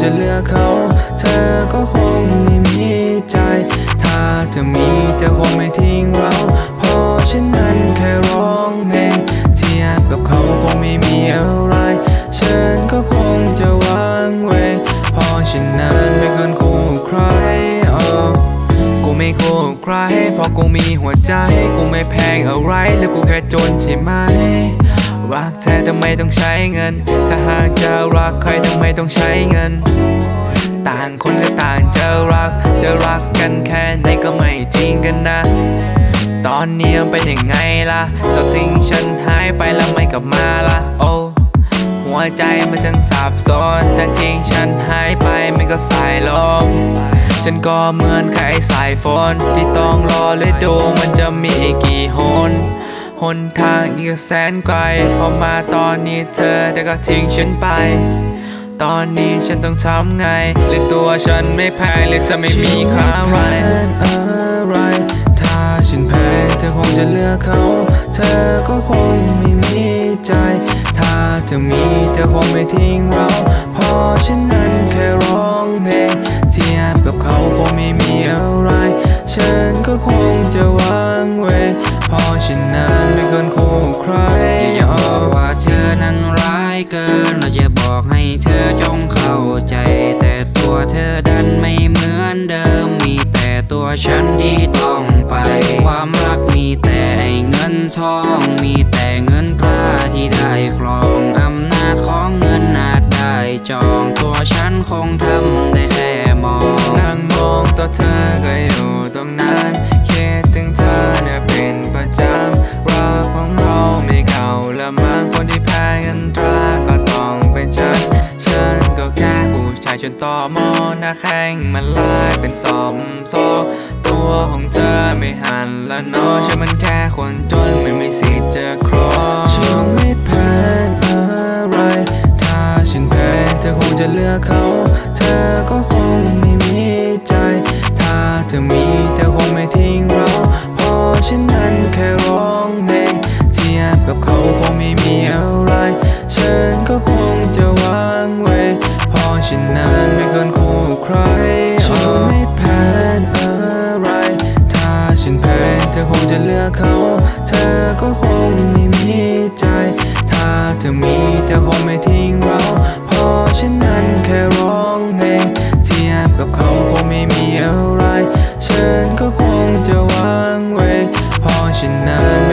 จะเลือกเขา เธอก็คงไม่มีใจ ถ้าเธอมีแต่คงไม่ทิ้งเรา เพราะฉันนั้นแค่ร้องเพลงเทียบกับเขาคงไม่มีอะไร ฉันก็คงจะวางเวงเพราะฉันนั้นไม่เคยคู่ใครกูไม่โกงใครเพราะกูมีหัวใจ กูไม่แพงอะไรหรือกูแค่จนใช่ไหมรักแท้ทำไมต้องใช้เงิน ถ้าหากจะ ใครทำไมต้องใช้เงิน ต่างคนก็ต่างจะรัก จะรักกันแค่ไหนก็ไม่จริงกันนะ ตอนนี้เป็นยังไงล่ะเราทิ้งฉันหายไปแล้วไม่กลับมาล่ะ โอ้หัวใจมันจังสับสนถ้าทิ้งฉันหายไปเหมือนกับสายลมฉันก็เหมือนไข่สายฝนที่ต้องรอฤดูมันจะมีกกี่หน หนทางอีกแสนไกล พอมาตอนนี้เธอได้ก็ทิ้งฉันไป ตอนนี้ฉันต้องทำไง หรือตัวฉันไม่แพงหรือจะไม่มีค่าอะไรอะไร ถ้าฉันแพ้เธอคงจะเลือกเขา เธอก็คงไม่มีใจ ถ้าเธอมีเธอคงไม่ทิ้งเราพราะฉันนั้นแค่ เพราะฉันนั้นไม่เคยคู่ใคร อย่าบอกว่าเธอนั้นร้ายเกินเราจะบอกให้เธอจงเข้าใจ แต่ตัวเธอดันไม่เหมือนเดิม มีแต่ตัวฉันที่ต้องไป ความรักมีแต่เงินทอง มีแต่เงินตราที่ได้ครองอำนาจของเงินอาจได้จอง ตัวฉันคงทำได้แค่มองนั่งมองตัวเธอก็ย ที่เงินตราก็ต้องเป็นฉัน ฉันก็แค่ผู้ชายชนต่อมอหน้าแข้งมันลายเป็นสอมโซตัวของเธอไม่หันละนอฉันมันแค่คนจนไม่มีสิทธิ์จะครองฉันคงไม่แพ้อะไร ถ้าฉันแพ้เธอคงจะเลือกเขา เธอก็คงไม่มีใจ ถ้าเธอมีเธอคงไม่ทิ้งเราพราะฉัน ฉันนั้นไม่เคยคู่ใครฉันไม่แพ้อะไร ถ้าฉันแพ้เธอคงจะเลือกเขา เธอก็คงไม่มีใจ ถ้าเธอมีเธอคงไม่ทิ้งเรา เพราะฉันนั้นแค่ร้องเพลงเทียบกับเขาคงไม่มีอะไร ฉันก็คงจะวางเวงเพราะฉันนั้น